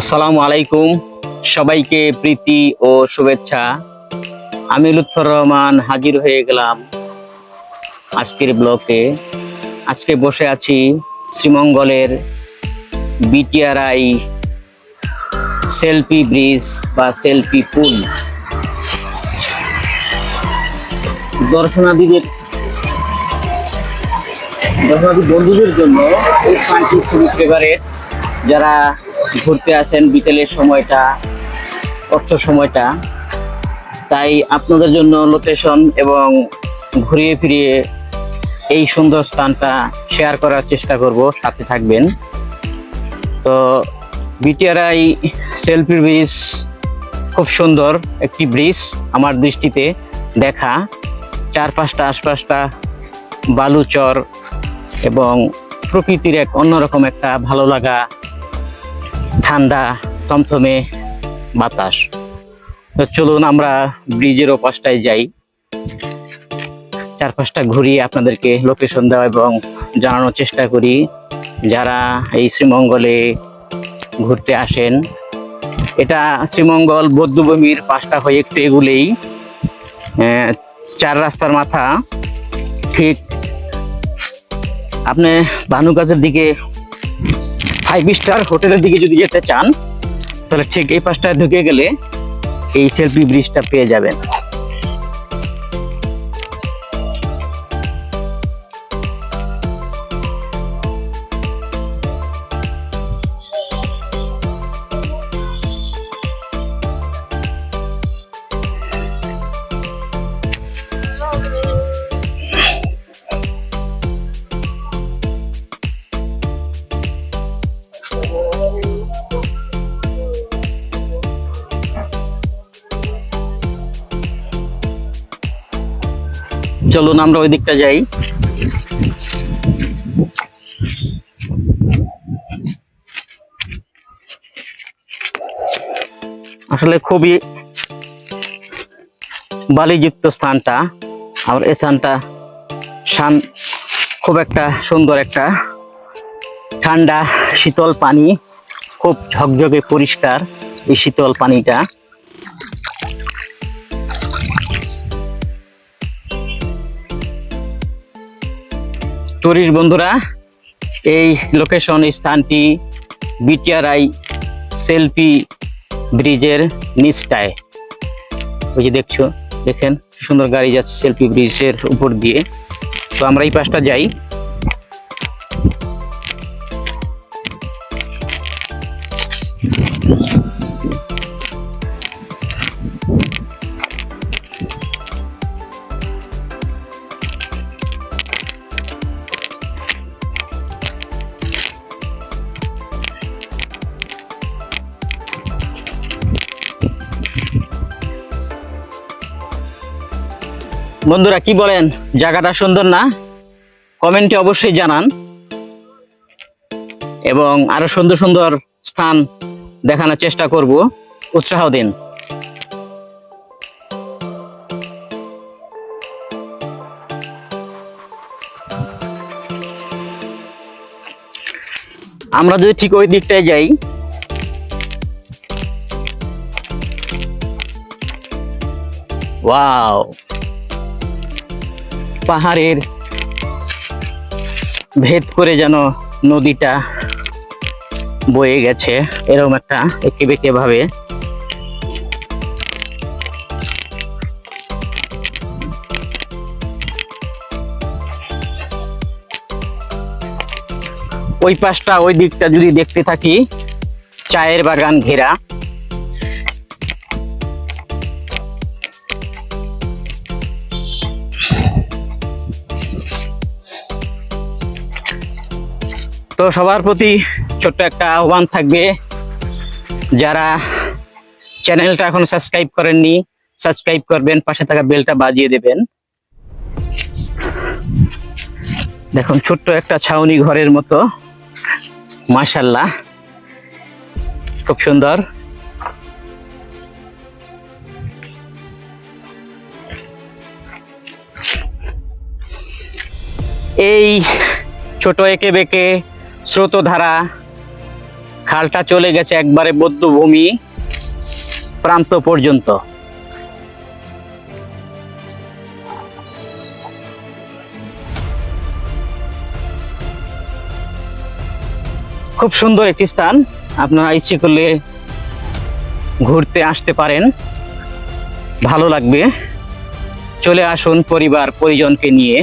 আসসালামু আলাইকুম। সবাইকে প্রীতি ও শুভেচ্ছা। আমি লুৎফর রহমান হাজির হয়ে গেলাম আজকের ব্লকে। আজকে বসে আছি শ্রীমঙ্গলের বিটিআরআই সেলফি ব্রিজ বা সেলফি পুল। দর্শনার্থীদের দর্শনার্থী বন্ধুদের জন্য এই খুবই ফেভারেট যারা ঘুরতে আসেন বিকেলের সময়টা অর্থ সময়টা, তাই আপনাদের জন্য লোকেশন এবং ঘুরিয়ে ফিরিয়ে এই সুন্দর স্থানটা শেয়ার করার চেষ্টা করব, সাথে থাকবেন। তো বিটিআরআই সেলফি ব্রিজ খুব সুন্দর একটি ব্রিজ আমার দৃষ্টিতে দেখা। চারপাশটা, আশপাশটা বালুচর এবং প্রকৃতির এক অন্যরকম একটা ভালো লাগা ঠান্ডা, থমথমে বাতাস। চলুন আমরা ব্রিজের ওপাশটায় যাই। চারপাশটা ঘুরিয়ে আপনাদেরকে লোকেশন দেওয়া এবং জানানোর চেষ্টা করি। যারা এই শ্রীমঙ্গলে ঘুরতে আসেন, এটা শ্রীমঙ্গল বৌদ্ধভূমির পাশটা হয়ে একটু এগুলেই। চার রাস্তার মাথা, ঠিক আপনি ভানুগাছের দিকে ফাইভ স্টার হোটেলের দিকে যদি যেতে চান, তাহলে ঠিক এই পাশটায় ঢুকে গেলে এই সেলফি ব্রিজটা পেয়ে যাবেন। চলুন আমরা ওই দিকটা যাই। আসলে খুবই বালিযুক্ত স্থানটা। আর এই স্থানটা শান, খুব একটা সুন্দর একটা। ঠান্ডা শীতল পানি, খুব ঝকঝকে পরিষ্কার এই শীতল পানিটা। টুরিস্ট বন্ধুরা, এই লোকেশন স্থানটি বিটিআরআই সেলফি ব্রিজের নিচটায়। ওই যে দেখছ, দেখেন সুন্দর গাড়ি যাচ্ছে সেলফি ব্রিজের উপর দিয়ে। তো আমরা এই পাশটা যাই। বন্ধুরা, কি বলেন? জায়গাটা সুন্দর না? কমেন্টে অবশ্যই জানান। এবং আরও সুন্দর সুন্দর স্থান দেখানোর চেষ্টা করব। উৎসাহ দিন। আমরা যদি ঠিক ওই দিকটায় যাই, ওয়াও। পাহাড়ের ভেদ করে যেন নদীটা বয়ে গেছে, এরকম একটা একে বেঁকে ভাবে। ওই পাশটা, ওই দিকটা যদি দেখতে থাকি, চায়ের বাগান ঘেরা। তো সবার প্রতি ছোট্ট একটা আহ্বান থাকবে। যারা চ্যানেলটা এখন সাবস্ক্রাইব করেননি, সাবস্ক্রাইব করবেন, পাশে থাকা বেলটা বাজিয়ে দেবেন। দেখুন, ছোট্ট একটা ছাউনি ঘরের মতো। মাশাল্লাহ খুব সুন্দর। এই ছোট একে বেঁকে স্রোতধারা, খালটা চলে গেছে একবারে বদ্ধভূমি প্রান্ত পর্যন্ত। খুব সুন্দর একটি স্থান, আপনারা ইচ্ছে করলে ঘুরতে আসতে পারেন। ভালো লাগবে। চলে আসুন পরিবার, পরিজনকে নিয়ে।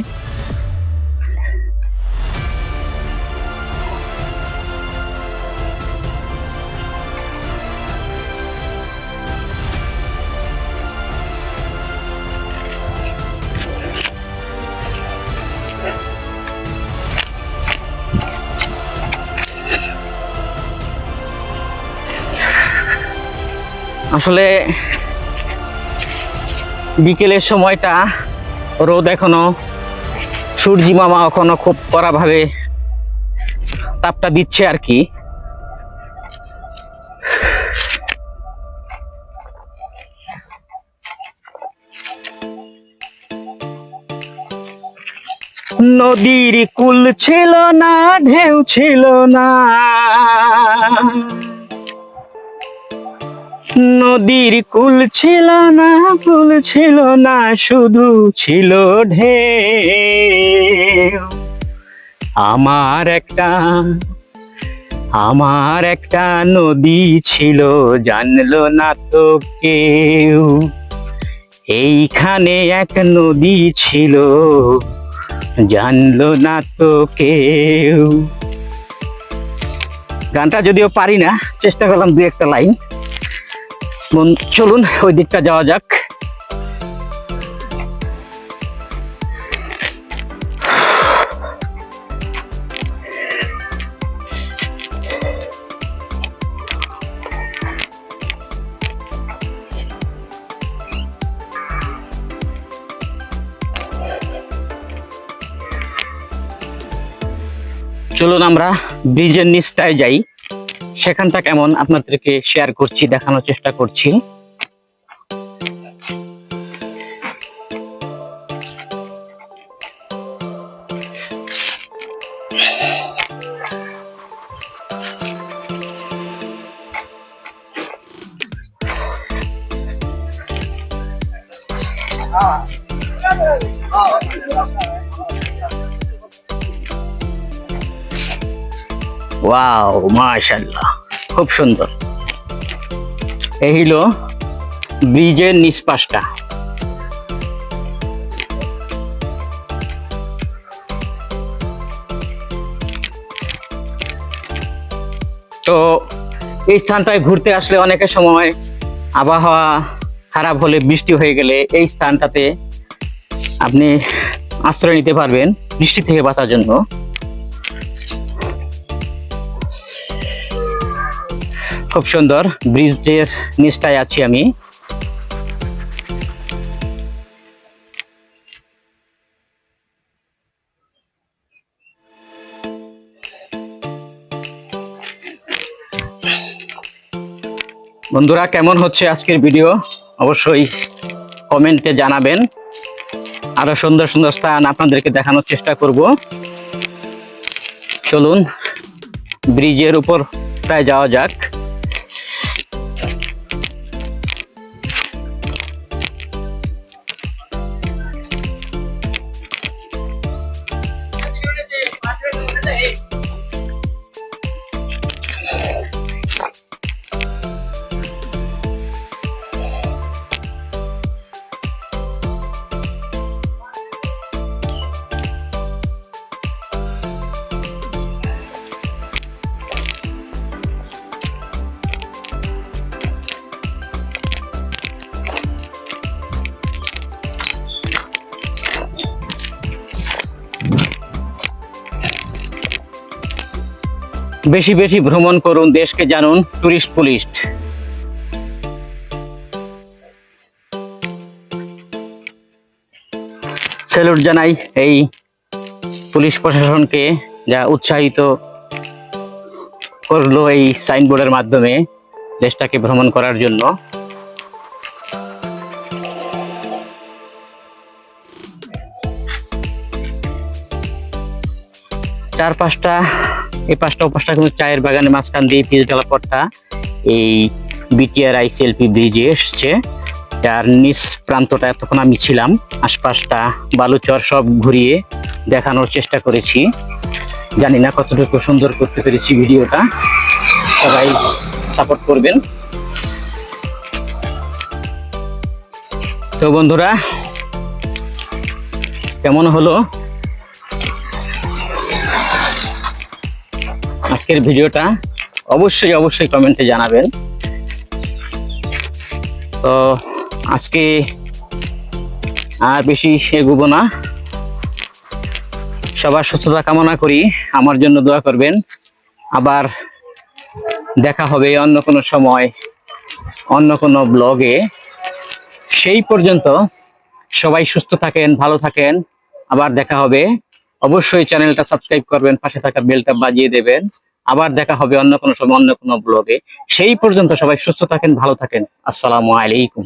আসলে বিকেলের সময়টা রোদ এখনও, সূর্যি মামা এখনও খুব কড়াভাবে তাপটা দিচ্ছে আর কি। নদীর কুল ছিল না, ঢেউ ছিল না। নদীর কুল ছিল না, কুল ছিল না, শুধু ছিল ঢেউ। আমার একটা আমার একটা নদী ছিল, জানলো না তো কেউ। এইখানে এক নদী ছিল, জানলো না তো কেউ। গানটা যদিও পারি না, চেষ্টা করলাম দু একটা লাইন। চলুন ওই দিকটা যাওয়া যাক। চলুন আমরা ব্রিজের নিচটায় যাই। সেখানটা কেমন? আপনাদেরকে শেয়ার করছি দেখানোর চেষ্টা করছি। ওয়াও মাশাল্লাহ খুব সুন্দর। এই হলো ব্রিজের নিষ্পাশটা তো এই স্থানটায় ঘুরতে আসলে অনেকের সময়, আবহাওয়া খারাপ হলে বৃষ্টি হয়ে গেলে এই স্থানটাতে আপনি আশ্রয় নিতে পারবেন বৃষ্টি থেকে বাঁচার জন্য। খুব সুন্দর ব্রিজের নিচটায় আছি আমি। বন্ধুরা, কেমন হচ্ছে আজকের ভিডিও? অবশ্যই কমেন্টে জানাবেন। আরও সুন্দর সুন্দর স্থান আপনাদেরকে দেখানোর চেষ্টা করব। চলুন, ব্রিজের উপর প্রায় যাওয়া যাক। বেশি বেশি ভ্রমণ করুন, দেশকে জানুন টুরিস্ট পুলিশ স্যালুট জানাই এই পুলিশ প্রশাসনকে যা উৎসাহিত করল এই সাইনবোর্ডের মাধ্যমে দেশটাকে ভ্রমণ করার জন্য। চার পাঁচটা এই পাঁচটা পাঁচটা কিন্তু চায়ের বাগানের মাঝখান দিয়ে পিচ ঢালা পথটা এই বিটিআর আইসিএলপি ব্রিজে এসছে। যার নিচ প্রান্তটা এতক্ষণ আমি ছিলাম। আশপাশটা, বালুচর সব ঘুরিয়ে দেখানোর চেষ্টা করেছি। জানি না কতটুকু সুন্দর করতে পেরেছি ভিডিওটা। সবাই সাপোর্ট করবেন। তো বন্ধুরা, কেমন হলো? আজকের ভিডিওটা অবশ্যই অবশ্যই কমেন্টে জানাবেন। তো আজকে আর বেশি এগুবো না। সবার সুস্থতা কামনা করি। আমার জন্য দোয়া করবেন। আবার দেখা হবে অন্য কোনো সময়, অন্য কোনো ব্লগে। সেই পর্যন্ত সবাই সুস্থ থাকেন, ভালো থাকেন। আবার দেখা হবে। অবশ্যই চ্যানেলটা সাবস্ক্রাইব করবেন, পাশে থাকা বেলটা বাজিয়ে দেবেন। আবার দেখা হবে অন্য কোনো সময়, অন্য কোনো ব্লগে। সেই পর্যন্ত সবাই সুস্থ থাকেন, ভালো থাকেন। আসসালামু আলাইকুম।